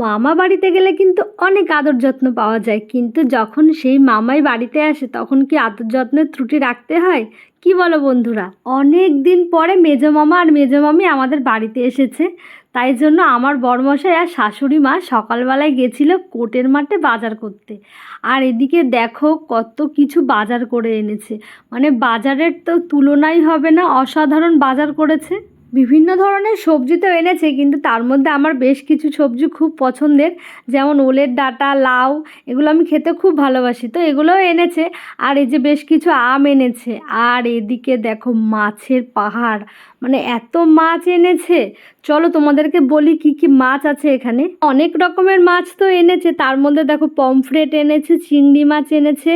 মামা বাড়িতে গেলে কিন্তু অনেক আদর যত্ন পাওয়া যায়। কিন্তু যখন সেই মামাই বাড়িতে আসে, তখন কি আদর যত্নের ত্রুটি রাখতে হয়? কি বলো বন্ধুরা? অনেক দিন পরে মেজো মামা আর মেজো মামি আমাদের বাড়িতে এসেছে। তাই জন্য আমার বড়মশাই আর শাশুড়ি মা সকালবেলায় গেছিল কোটের মাঠে বাজার করতে। আর এদিকে দেখো কত কিছু বাজার করে এনেছে। মানে বাজারের তো তুলনাই হবে না, অসাধারণ বাজার করেছে। বিভিন্ন ধরনের সবজি তো এনেছে, কিন্তু তার মধ্যে আমার বেশ কিছু সবজি খুব পছন্দের। যেমন ওলের ডাটা, লাউ, এগুলো আমি খেতে খুব ভালোবাসি। তো এগুলোও এনেছে, আর এই যে বেশ কিছু আম এনেছে। আর এদিকে দেখো মাছের পাহাড় মানে এত মাছ এনেছে চলো তোমাদেরকে বলি কি কি মাছ আছে এখানে। অনেক রকমের মাছ তো এনেছে, তার মধ্যে দেখো পমফ্রেট এনেছে, চিংড়ি মাছ এনেছে,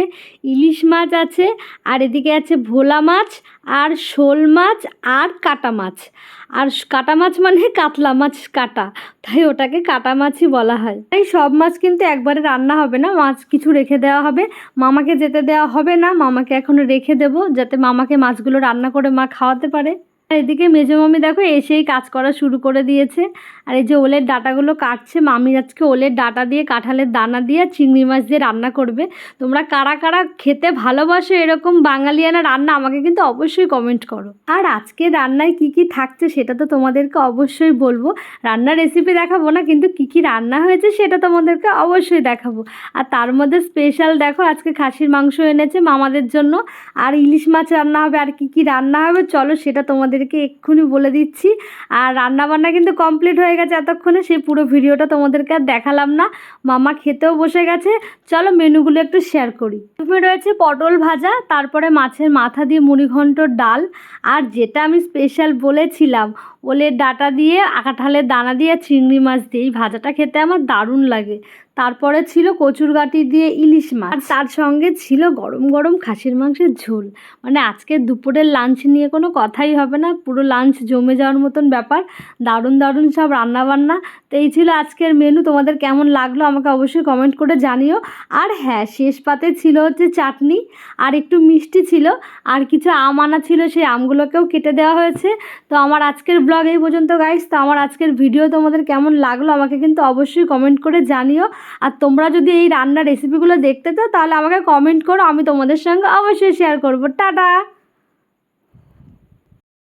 ইলিশ মাছ আছে, আর এদিকে আছে ভোলা মাছ, আর শোল মাছ, আর কাটা মাছ। আর কাটা মাছ মানে কাতলা মাছ, কাটা। তাই ওটাকে কাটা মাছই বলা হয়। তাই সব মাছ কিন্তু একবারে রান্না হবে না, মাছ কিছু রেখে দেওয়া হবে। মামাকে যেতে দেওয়া হবে না, মামাকে এখন রেখে দেবো, যাতে মামাকে মাছগুলো রান্না করে মা খাওয়াতে পারে। আর এদিকে মেজো মামি দেখো এসেই কাজ করা শুরু করে দিয়েছে। আর এই যে ওলের ডাটাগুলো কাটছে, মামি আজকে ওলের ডাটা দিয়ে, কাঁঠালের দানা দিয়ে চিংড়ি মাছ দিয়ে রান্না করবে। তোমরা কারা কারা খেতে ভালোবাসো এরকম বাঙালিয়ানা রান্না আমাকে কিন্তু অবশ্যই কমেন্ট করো। আর আজকে রান্নায় কি কি থাকছে সেটা তো তোমাদেরকে অবশ্যই বলব। রান্নার রেসিপি দেখাবো না, কিন্তু কি কি রান্না হয়েছে সেটা তোমাদেরকে অবশ্যই দেখাবো। আর তার মধ্যে স্পেশাল দেখো, আজকে খাসির মাংস এনেছে মামাদের জন্য। আর ইলিশ মাছ রান্না হবে, আর কি কি রান্না হবে, চলো সেটা তোমাদেরকে এক্ষুনি বলে দিচ্ছি। আর রান্না বান্না কিন্তু কমপ্লিট হয়ে গেছে এতক্ষণে, সেই পুরো ভিডিওটা তোমাদেরকে আর দেখালাম না। মামা খেতেও বসে গেছে। চলো মেনুগুলো একটু শেয়ার করি। প্রথমে রয়েছে পটল ভাজা, তারপরে মাছের মাথা দিয়ে মুড়িঘণ্টর ডাল, আর যেটা আমি স্পেশাল বলেছিলাম, ওলের ডাটা দিয়ে কাঁঠালের দানা দিয়ে চিংড়ি মাছ দিয়ে এই ভাজাটা খেতে আমার দারুণ লাগে। তারপরে ছিল কচুরগাটি দিয়ে ইলিশ মাছ। তার সঙ্গে ছিল গরম গরম খাসির মাংসের ঝোল। মানে আজকে দুপুরের লাঞ্চ নিয়ে কোনো কথাই হবে না, পুরো লাঞ্চ জমে যাওয়ার মতন ব্যাপার। দারুণ দারুণ সব রান্নাবান্না। তো এই ছিল আজকের মেনু তোমাদের কেমন লাগল আমাকে অবশ্যই কমেন্ট করে জানিও। আর হ্যাঁ শেষ পাতে ছিল হচ্ছে চাটনি, আর একটু মিষ্টি ছিল, আর কিছু আম আনা ছিল, সেই আমগুলোকেও কেটে দেওয়া হয়েছে। তো আমার আজকের ব্লগ এই পর্যন্ত গাইস তো আমার আজকের ভিডিও তোমাদের কেমন লাগল আমাকে কিন্তু অবশ্যই কমেন্ট করে জানিও। আর তোমরা যদি এই রান্নার রেসিপিগুলো দেখতে চাও, তাহলে আমাকে কমেন্ট করো, আমি তোমাদের সঙ্গে অবশ্যই শেয়ার করব। টাটা!